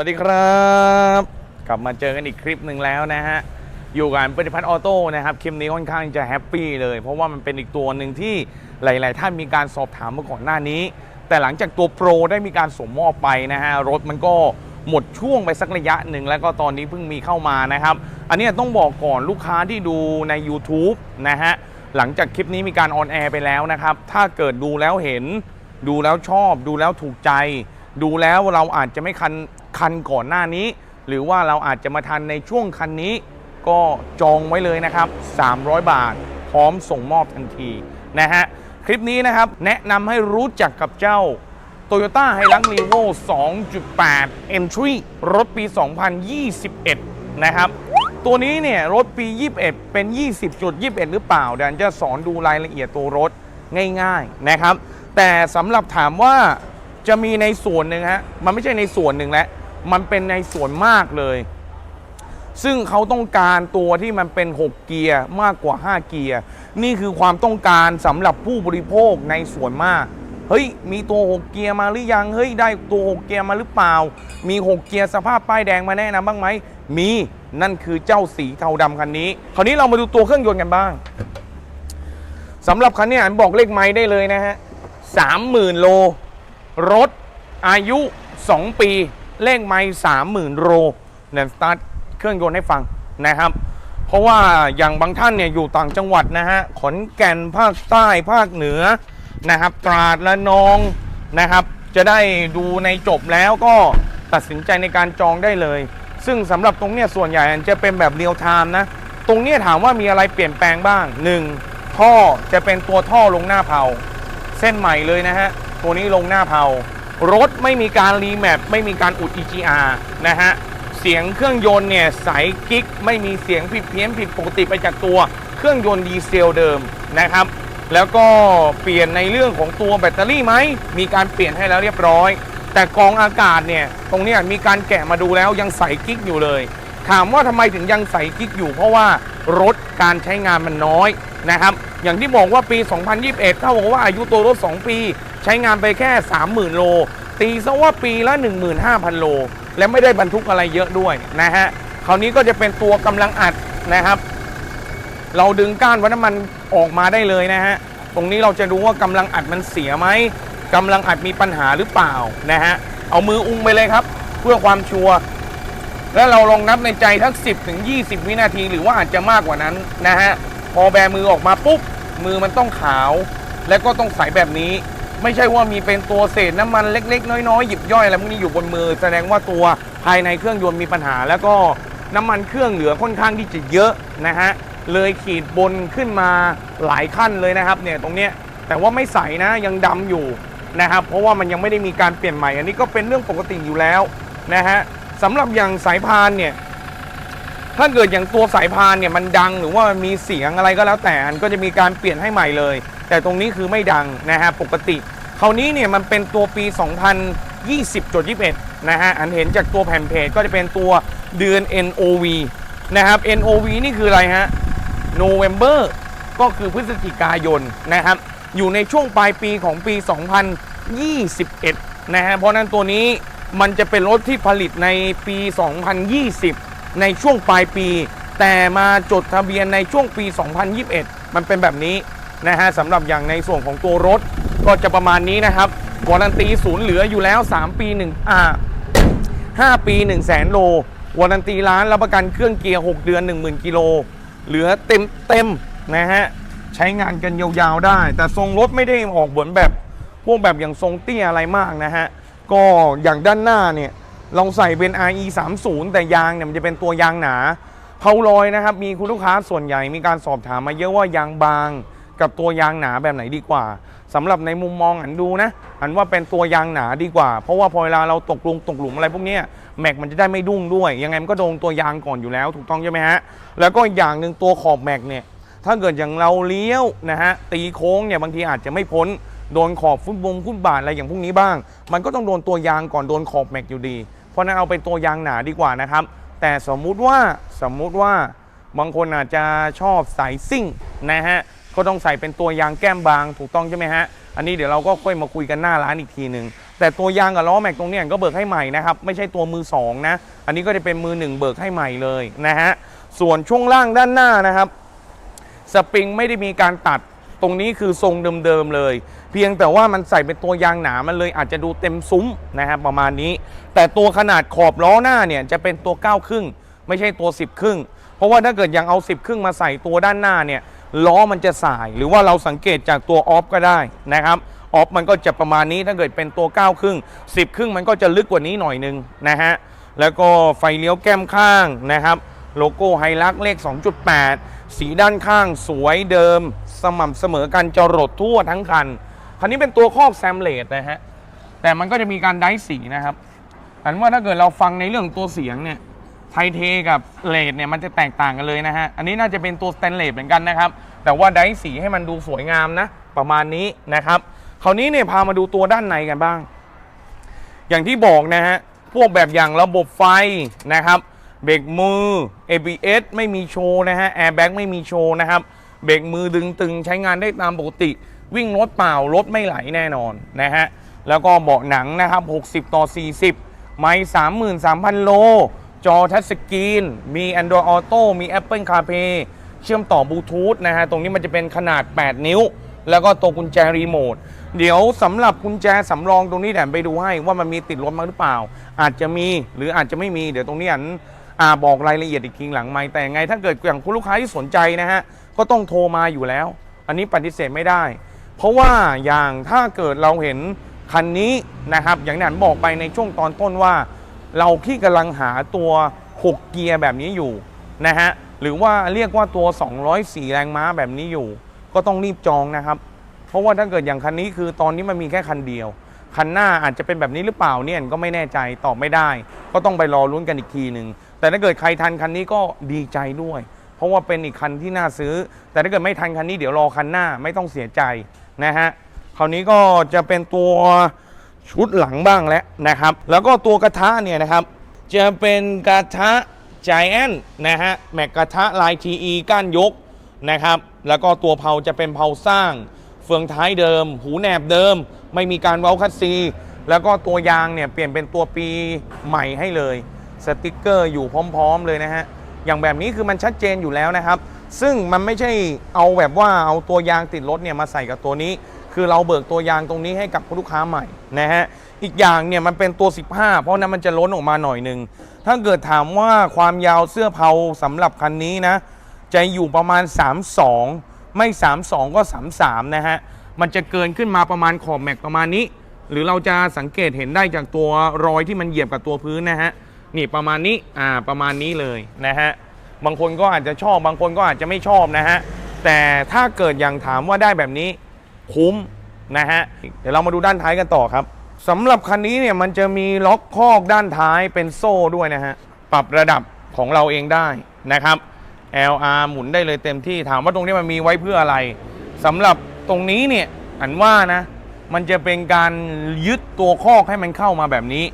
วัสดีครับ กลับมาเจอกันอีกคลิปหนึ่งแล้วนะฮะ อยู่กับปฏิพัฒน์ออโต้นะครับ คลิปนี้ค่อนข้างจะแฮปปี้เลย เพราะว่ามันเป็นอีกตัวหนึ่งที่หลาย ๆ ท่านมีการสอบถามมาก่อนหน้านี้ แต่หลังจากตัวโปรได้มีการส่งมอบไปนะฮะ รถมันก็หมดช่วงไปสักระยะหนึ่งแล้วก็ตอนนี้เพิ่งมีเข้ามานะครับ อันนี้ต้องบอกก่อนลูกค้าที่ดูใน YouTube นะฮะ หลังจากคลิปนี้มีการออนแอร์ไปแล้วนะครับ ถ้าเกิดดูแล้วเห็น ดูแล้วชอบ ดูแล้วถูกใจ ดูแล้วเราอาจจะไม่คัน คันก่อนหน้านี้ หรือว่าเราอาจจะมาทันในช่วงคันนี้ ก็จองไว้เลยนะครับ 300 บาท พร้อมส่งมอบทันทีนะฮะคลิปนี้นะครับแนะนำให้รู้จักกับเจ้า Toyota h i l u x r e v o 2.8 Entry รถปี 2021 นะครับ ตัวนี้เนี่ยรถปี 21 เป็น 20.21 หรือเปล่าเดี๋ยวจะสอนดูรายละเอียดตัวรถง่ายๆนะครับ แต่สำหรับถามว่าจะมีในส่วนหนึ่งฮะ มันไม่ใช่ในส่วนหนึ่งแล้ว มันเป็นในส่วนมากเลย ซึ่งเขาต้องการตัวที่มันเป็น 6 เกียร์มากกว่า 5 เกียร์ นี่คือความต้องการสำหรับผู้บริโภคในส่วนมาก เฮ้ย มีตัว 6 เกียร์มาหรือยัง เฮ้ย ได้ตัว 6 เกียร์มาหรือเปล่า มี 6 เกียร์สภาพป้ายแดงมาแนะนำบ้างไหม มี นั่นคือเจ้าสีเทาดำคันนี้ คราวนี้เรามาดูตัวเครื่องยนต์กันบ้างสำหรับคันนี้อันบอกเลขไม้ได้เลยนะฮะ30,000โล รถอายุ 2 ปี เลขไม้30,000โลเนี่ยสตาร์ทเครื่องยนต์ให้ฟังนะครับ เพราะว่าอย่างบางท่านเนี่ยอยู่ต่างจังหวัดนะฮะขอนแก่นภาคใต้ภาคเหนือนะครับ ตราดและนองนะครับ จะได้ดูในจบแล้วก็ตัดสินใจในการจองได้เลย ซึ่งสำหรับตรงเนี้ยส่วนใหญ่จะเป็นแบบเรียลไทม์นะ ตรงเนี้ยถามว่ามีอะไรเปลี่ยนแปลงบ้าง 1. ท่อจะเป็นตัวท่อลงหน้าเผา เส้นใหม่เลยนะฮะตัวนี้ลงหน้าเผา รถไม่มีการรีแมปไม่มีการอุด EGR นะฮะ เสียงเครื่องยนต์เนี่ยใสกิ๊กไม่มีเสียงผิดเพี้ยนผิดปกติไปจากตัวเครื่องยนต์ดีเซลเดิมนะครับ แล้วก็เปลี่ยนในเรื่องของตัวแบตเตอรี่ไหม มีการเปลี่ยนให้แล้วเรียบร้อย แต่กองอากาศเนี่ย ตรงนี้มีการแกะมาดูแล้วยังใสกิ๊กอยู่เลย ถามว่าทำไมถึงยังใสกิ๊กอยู่ เพราะว่ารถการใช้งานมันน้อยนะครับ อย่างที่บอกว่าปี 2021เท่ากับว่าอายุตัวรถ 2 ปี ช้งานไปแค่ 30,000 โล ตีซะว่าปีละ 15,000 โล และไม่ได้บรรทุกอะไรเยอะด้วยนะฮะคราวนี้ก็จะเป็นตัวกำลังอัดนะครับ เราดึงก้านวัดน้ำมันออกมาได้เลยนะฮะตรงนี้เราจะดูว่ากำลังอัดมันเสียไหมกำลังอัดมีปัญหาหรือเปล่านะฮะเอามืออุ้งไปเลยครับ เพื่อความชัวร์แล้วเราลองนับในใจทั้ง 10ถึง20 วินาที หรือว่าอาจจะมากกว่านั้นนะฮะพอแบมือออกมาปุ๊บมือมันต้องขาว และก็ต้องใสแบบนี้ ไม่ใช่ว่ามีเป็นตัวเศษน้ำมันเล็ก ๆ น้อยๆหยิบย่อยอะไรพวกนี้อยู่บนมือ แสดงว่าตัวภายในเครื่องยนต์มีปัญหา แล้วก็น้ำมันเครื่องเหลือค่อนข้างที่จะเยอะนะฮะเลยขีดบนขึ้นมาหลายขั้นเลยนะครับเนี่ยตรงเนี้ยแต่ว่าไม่ใสนะยังดำอยู่นะครับเพราะว่ามันยังไม่ได้มีการเปลี่ยนใหม่ อันนี้ก็เป็นเรื่องปกติอยู่แล้วนะฮะสำหรับอย่างสายพานเนี่ยถ้าเกิดอย่างตัวสายพานเนี่ยมันดังหรือว่ามันมีเสียงอะไรก็แล้วแต่อันก็จะมีการเปลี่ยนให้ใหม่เลย แต่ตรงนี้คือไม่ดังนะฮะปกติคราวนี้เนี่ยมันเป็นตัวปี 2020.21 นะฮะอันเห็นจากตัวแผ่นเพจก็จะเป็นตัวเดือน NOV นะครับ NOV นี่คืออะไรฮะ November ก็คือพฤศจิกายนนะครับ อยู่ในช่วงปลายปีของปี 2021 นะฮะเพราะฉะนั้นตัวนี้มันจะเป็นรถที่ผลิตในปี 2020 ในช่วงปลายปี แต่มาจดทะเบียนในช่วงปี 2021 มันเป็นแบบนี้ นะฮะสำหรับอย่างในส่วนของตัวรถก็จะประมาณนี้นะครับวารันตีศูนย์เหลืออยู่แล้ว 3 ปี1อ่า5ปี 1 0 0 0 0แสนโลวารันตีร้านรับประกันเครื่องเกียร์ 6 เดือน 10,000 กิโล เหลือเต็มเต็มนะฮะใช้งานกันยาวๆได้ แต่ทรงรถไม่ได้ออกเหมือนแบบพวกแบบอย่างทรงเตี้ยอะไรมากนะฮะก็อย่างด้านหน้าเนี่ยเราใส่เป็น RE 3 0แต่ยางเนี่ยมันจะเป็นตัวยางหนาเพาลอยนะครับมีคุณลูกค้าส่วนใหญ่มีการสอบถามมาเยอะว่ายางบาง กับตัวยางหนาแบบไหนดีกว่าสำหรับในมุมมองอันดูนะอันว่าเป็นตัวยางหนาดีกว่า เพราะว่าพอเวลาเราตกลุงตกหลุมอะไรพวกนี้แม็กมันจะได้ไม่ดุ้งด้วย ยังไงมันก็โดนตัวยางก่อนอยู่แล้วถูกต้องใช่ไหมฮะแล้วก็อีกอย่างหนึ่งตัวขอบแม็กเนี่ยถ้าเกิดอย่างเราเลี้ยวนะฮะตีโค้งเนี่ยบางทีอาจจะไม่พ้นโดนขอบฟุตบงฟุตบาทอะไรอย่างพวกนี้บ้าง มันก็ต้องโดนตัวยางก่อนโดนขอบแม็กอยู่ดี เพราะนั้นเอาเป็นตัวยางหนาดีกว่านะครับ แต่สมมุติว่าสมมุติว่าบางคนอาจจะชอบสายซิ่งนะฮะ ก็ต้องใส่เป็นตัวยางแก้มบางถูกต้องใช่ไหมฮะ อันนี้เดี๋ยวเราก็ค่อยมาคุยกันหน้าร้านอีกทีหนึ่งแต่ตัวยางกับล้อแม็กตรงนี้ก็เบิกให้ใหม่นะครับไม่ใช่ตัวมือสองนะอันนี้ก็จะเป็นมือหนึ่งเบิกให้ใหม่เลยนะฮะส่วนช่วงล่างด้านหน้านะครับสปริงไม่ได้มีการตัดตรงนี้คือทรงเดิมๆเลย เพียงแต่ว่ามันใส่เป็นตัวยางหนามันเลยอาจจะดูเต็มซุ้มนะครับประมาณนี้ แต่ตัวขนาดขอบล้อหน้าเนี่ยจะเป็นตัว9ครึ่งไม่ใช่ตัว 10 ครึ่ง เพราะว่าถ้าเกิดยังเอา 10 ครึ่งมาใส่ตัวด้านหน้าเนี่ย ล้อมันจะสาย หรือว่าเราสังเกตจากตัวออฟก็ได้นะครับออฟมันก็จะประมาณนี้ถ้าเกิดเป็นตัว9ครึ่ง10 ครึ่งมันก็จะลึกกว่านี้หน่อยนึงนะฮะแล้วก็ไฟเลี้ยวแก้มข้างนะครับโลโก้ไฮลักเลข 2.8 สีด้านข้างสวยเดิม สม่ำเสมอกันจรดทั่วทั้งคัน คันนี้เป็นตัวครอบแซมเลดนะฮะแต่มันก็จะมีการไดสีนะครับอันว่าถ้าเกิดเราฟังในเรื่องตัวเสียงเนี่ย ไทเทกับเลดเนี่ยมันจะแตกต่างกันเลยนะฮะ อันนี้น่าจะเป็นตัวสแตนเลสเหมือนกันนะครับ แต่ว่าไดสีให้มันดูสวยงามนะ ประมาณนี้นะครับ คราวนี้เนี่ยพามาดูตัวด้านในกันบ้าง อย่างที่บอกนะฮะ พวกแบบอย่างระบบไฟนะครับเบรกมือ ABS ไม่มีโชว์นะฮะแอร์แบ็กไม่มีโชว์นะครับเบรกมือดึงตึงใช้งานได้ตามปกติ วิ่งรถเปล่ารถไม่ไหลแน่นอนนะฮะแล้วก็เบาะหนังนะครับ 60 ต่อ 40 ไม่33,000 โล จอทัชสกรีน มี Android Auto มี Apple CarPlay เชื่อมต่อบลูทูธนะฮะ ตรงนี้มันจะเป็นขนาด 8 นิ้ว แล้วก็ตัวกุญแจรีโมท เดี๋ยวสำหรับกุญแจสำรองตรงนี้แดนไปดูให้ว่ามันมีติดรถมาหรือเปล่า อาจจะมีหรืออาจจะไม่มี เดี๋ยวตรงนี้อันอาบอกรายละเอียดอีกทีหลังไม่แต่ยังไง ถ้าเกิดอย่างคุณลูกค้าที่สนใจนะฮะ ก็ต้องโทรมาอยู่แล้ว อันนี้ปฏิเสธไม่ได้ เพราะว่าอย่างถ้าเกิดเราเห็นคันนี้นะครับ อย่างที่อันบอกไปในช่วงตอนต้นว่า เราที่กำลังหาตัว 6 เกียร์แบบนี้อยู่นะฮะหรือว่าเรียกว่าตัว 204 แรงม้าแบบนี้อยู่ ก็ต้องรีบจองนะครับ เพราะว่าถ้าเกิดอย่างคันนี้คือตอนนี้มันมีแค่คันเดียว คันหน้าอาจจะเป็นแบบนี้หรือเปล่าเนี่ยก็ไม่แน่ใจตอบไม่ได้ ก็ต้องไปรอลุ้นกันอีกทีหนึ่งแต่ถ้าเกิดใครทันคันนี้ก็ดีใจด้วย เพราะว่าเป็นอีกคันที่น่าซื้อ แต่ถ้าเกิดไม่ทันคันนี้เดี๋ยวรอคันหน้าไม่ต้องเสียใจนะฮะคราวนี้ก็จะเป็นตัว ชุดหลังบ้างแล้วนะครับ แล้วก็ตัวกระทะเนี่ยนะครับ จะเป็นกระทะ Giant นะฮะแม็กกระทะลาย TE ก้านยกนะครับ แล้วก็ตัวเพาจะเป็นเพาสร้าง เฟืองท้ายเดิม หูแหนบเดิม ไม่มีการเว้าคัดซี แล้วก็ตัวยางเนี่ยเปลี่ยนเป็นตัวปีใหม่ให้เลย สติกเกอร์อยู่พร้อม ๆ เลยนะฮะ อย่างแบบนี้คือมันชัดเจนอยู่แล้วนะครับ ซึ่งมันไม่ใช่เอาแบบว่าเอาตัวยางติดรถเนี่ยมาใส่กับตัวนี้ คือเราเบิกตัวยางตรงนี้ให้กับลูกค้าใหม่นะฮะอีกอย่างเนี่ยมันเป็นตัว 15 เพราะนั้นมันจะล้นออกมาหน่อยหนึ่งถ้าเกิดถามว่าความยาวเสื้อเผาสำหรับคันนี้นะจะอยู่ประมาณ 32 ไม่ 32 ก็ 33 นะฮะมันจะเกินขึ้นมาประมาณขอบแม็กประมาณนี้ หรือเราจะสังเกตเห็นได้จากตัวรอยที่มันเหยียบกับตัวพื้นนะฮะนี่ประมาณนี้อ่าประมาณนี้เลยนะฮะบางคนก็อาจจะชอบบางคนก็อาจจะไม่ชอบนะฮะแต่ถ้าเกิดอย่างถามว่าได้แบบนี้ คุ้มนะฮะเดี๋ยวเรามาดูด้านท้ายกันต่อครับสำหรับคันนี้เนี่ยมันจะมีล็อกคอกด้านท้ายเป็นโซ่ด้วยนะฮะปรับระดับของเราเองได้นะครับ LR หมุนได้เลยเต็มที่ถามว่าตรงนี้มันมีไว้เพื่ออะไรสำหรับตรงนี้เนี่ยอันว่านะ มันจะเป็นการยึดตัวคอกให้มันเข้ามาแบบนี้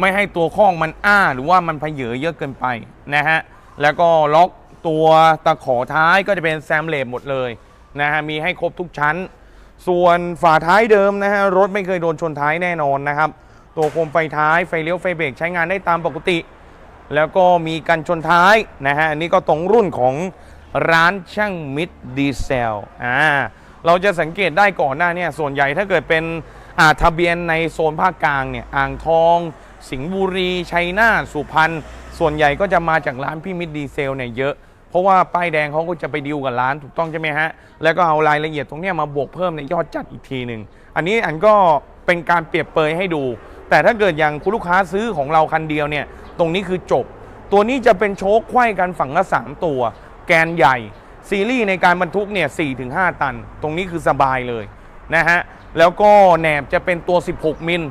ไม่ให้ตัวคอกมันอ้า หรือว่ามันเพเยอเยอะเกินไปนะฮะแล้วก็ล็อกตัวตะขอท้ายก็จะเป็นแซมเลบหมดเลยนะฮะมีให้ครบทุกชั้น ส่วนฝาท้ายเดิมนะฮะรถไม่เคยโดนชนท้ายแน่นอนนะครับ ตัวโคมไฟท้ายไฟเลี้ยวไฟเบรกใช้งานได้ตามปกติ แล้วก็มีกันชนท้ายนะฮะอันนี้ก็ตรงรุ่นของร้านช่างมิตรดีเซลอ่าเราจะสังเกตได้ก่อนหน้าเนี่ยส่วนใหญ่ถ้าเกิดเป็นอาทะเบียนในโซนภาคกลางเนี่ยอ่างทอง สิงห์บุรีชัยนาทสุพรรณส่วนใหญ่ก็จะมาจากร้านพี่มิตรดีเซลเนี่ยเยอะ เพราะว่าป้ายแดงเขาก็จะไปดีลกับร้านถูกต้องใช่ไหมฮะ แล้วก็เอารายละเอียดตรงเนี้ยมาบวกเพิ่มในยอดจัดอีกทีหนึ่ง อันนี้อันก็เป็นการเปรียบเปยให้ดู แต่ถ้าเกิดอย่างคุณลูกค้าซื้อของเราคันเดียวเนี่ย ตรงนี้คือจบ ตัวนี้จะเป็นโชคไขว้กันฝั่งละ3ตัว แกนใหญ่ ซีรีส์ในการบรรทุกเนี่ย4-5ตัน ตรงนี้คือสบายเลยนะฮะ แล้วก็แหนบจะเป็นตัว 16 มิล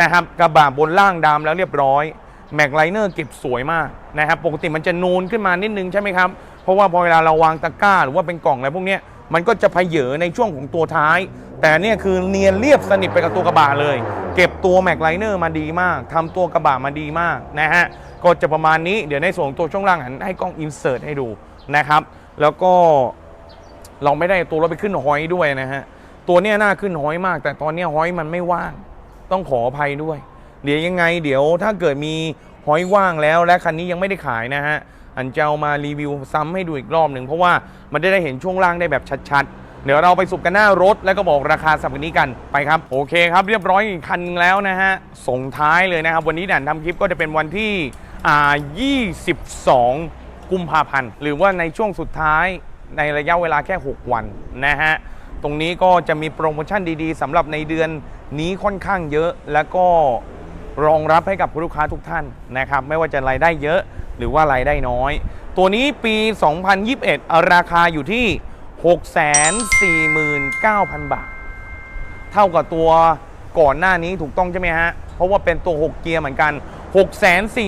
นะครับ กระบะบนล่างดำแล้วเรียบร้อย แม็กไลเนอร์เก็บสวยมากนะครับปกติมันจะนูนขึ้นมานิดนึงใช่ไหมครับ เพราะว่าพอเวลาเราวางตะกร้าหรือว่าเป็นกล่องอะไรพวกนี้มันก็จะเพเยอในช่วงของตัวท้าย แต่เนี่ยคือเนียนเรียบสนิทไปกับตัวกระบะเลย เก็บตัวแม็กไลเนอร์มาดีมากทำตัวกระบะมาดีมากนะฮะก็จะประมาณนี้เดี๋ยวในส่วนของตัวช่วงล่างให้กล้องอินเสิร์ตให้ดูนะครับแล้วก็เราไม่ได้ตัวรถไปขึ้นหอยด้วยนะฮะตัวเนี้ยน่าขึ้นหอยมาก แต่ตอนเนี้ยหอยมันไม่ว่าง ต้องขออภัยด้วย เดี๋ยวยังไง เดี๋ยวถ้าเกิดมีหอยว่างแล้ว และคันนี้ยังไม่ได้ขายนะฮะอันจะเอามารีวิวซ้ำให้ดูอีกรอบหนึ่งเพราะว่ามันได้ได้เห็นช่วงล่างได้แบบชัดๆ เดี๋ยวเราไปสุกกันหน้ารถแล้วก็บอกราคาสับกันนี้กันไปครับ โอเคครับเรียบร้อยอีกคันแล้วนะฮะส่งท้ายเลยนะครับ วันนี้ด่านทำคลิปก็จะเป็นวันที่อ่า22 กุมภาพันธ์หรือว่าในช่วงสุดท้ายในระยะเวลาแค่ 6 วันนะฮะตรงนี้ก็จะมีโปรโมชั่นดีๆสำหรับในเดือนนี้ค่อนข้างเยอะแล้วก็ รองรับให้กับลูกค้าทุกท่านนะครับ ไม่ว่าจะรายได้เยอะหรือว่ารายได้น้อย ตัวนี้ปี 2021 ราคาอยู่ที่ 649,000 บาท เท่ากับตัวก่อนหน้านี้ถูกต้องใช่ไหมฮะ เพราะว่าเป็นตัว 6 เกียร์เหมือนกัน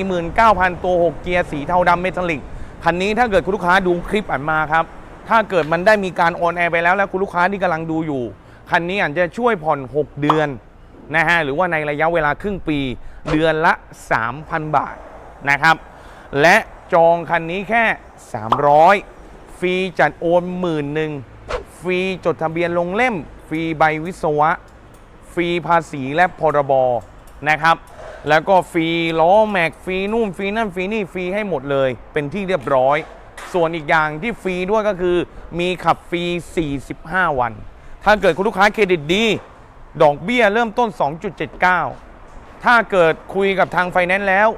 649,000 ตัว 6 เกียร์สีเทาดำเมทัลลิกคันนี้ถ้าเกิดคุณลูกค้าดูคลิปอันมาครับ ถ้าเกิดมันได้มีการออนแอร์ไปแล้ว แล้วคุณลูกค้าที่กำลังดูอยู่ คันนี้อาจจะช่วยผ่อน 6 เดือน นะฮะหรือว่าในระยะเวลาครึ่งปี เดือนละ 3,000 บาทนะครับ และจองคันนี้แค่ 300 ฟรีจัดโอนหมื่นหนึ่งฟรีจดทะเบียนลงเล่ม ฟรีใบวิศวะ ฟรีภาษีและพรบนะครับ แล้วก็ฟรีล้อแม็กฟรีนู่นฟรีนั่นฟรีนี่ฟรีให้หมดเลย เป็นที่เรียบร้อย ส่วนอีกอย่างที่ฟรีด้วยก็คือมีขับฟรี 45 วัน ถ้าเกิดคุณลูกค้าเครดิตดี ดอกเบี้ยเริ่มต้น 2.79 ถ้าเกิดคุยกับทางไฟแนนซ์แล้ว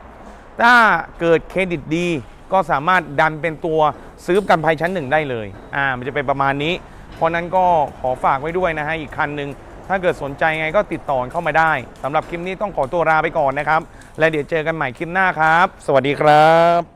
ถ้าเกิดเครดิตดี ก็สามารถดันเป็นตัวซื้อกันภัยชั้นหนึ่งได้เลย อ่า มันจะเป็นประมาณนี้ เพราะนั้นก็ขอฝากไว้ด้วยนะฮะ อีกคันหนึ่ง ถ้าเกิดสนใจไงก็ติดต่อเข้ามาได้ สำหรับคลิปนี้ต้องขอตัวลาไปก่อนนะครับ และเดี๋ยวเจอกันใหม่คลิปหน้าครับ สวัสดีครับ